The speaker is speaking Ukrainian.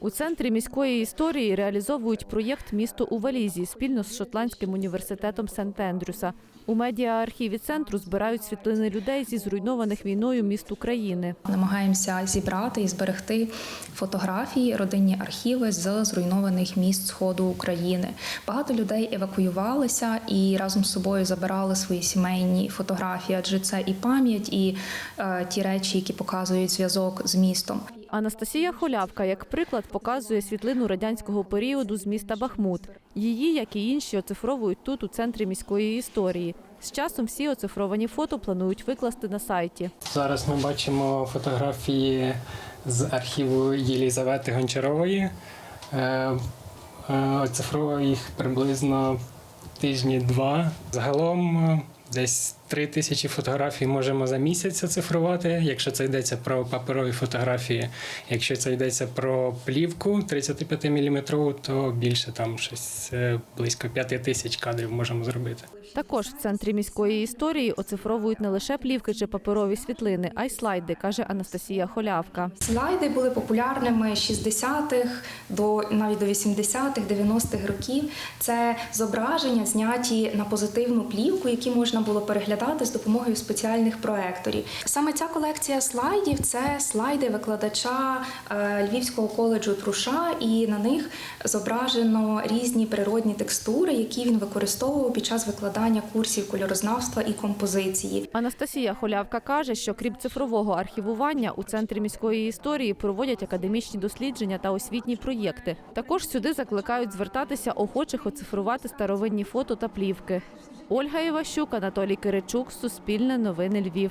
У центрі міської історії реалізовують проєкт Місто у валізі спільно з Шотландським університетом Сент-Ендрюса. У медіа-архіві центру збирають світлини людей зі зруйнованих війною міст України. Намагаємося зібрати і зберегти фотографії, родинні архіви з зруйнованих міст сходу України. Багато людей евакуювалися і разом з собою забирали свої сімейні фотографії, адже це і пам'ять, і е, ті речі, які показують зв'язок з містом. Анастасія Холявка, як приклад, показує світлину радянського періоду з міста Бахмут. Її, як і інші, оцифровують тут, у центрі міської історії. З часом всі оцифровані фото планують викласти на сайті. Зараз ми бачимо фотографії з архіву Єлізавети Гончарової. Е, е, Оцифровував їх приблизно тижні два. Загалом е, десь три тисячі фотографій можемо за місяць оцифрувати, якщо це йдеться про паперові фотографії. Якщо це йдеться про плівку 35 мм, то більше там щось е, близько 5 тисяч кадрів можемо зробити. Також в центрі міської історії оцифровують не лише плівки чи паперові світлини, а й слайди, каже Анастасія Холявка. Слайди були популярними з 60-х до навіть до 80-х, 90-х років. Це зображення, зняті на позитивну плівку, які можна було переглядати з допомогою спеціальних проекторів. Саме ця колекція слайдів це слайди викладача е, Львівського коледжу Пруша, і на них зображено різні природні текстури, які він використовував під час викладання курсів кольорознавства і композиції. Анастасія Холявка каже, що крім цифрового архівування у центрі міської історії проводять академічні дослідження та освітні проєкти. Також сюди закликають звертатися охочих оцифрувати старовинні фото та плівки. Ольга Іващук, Анатолій Киричук, Суспільне новини Львів.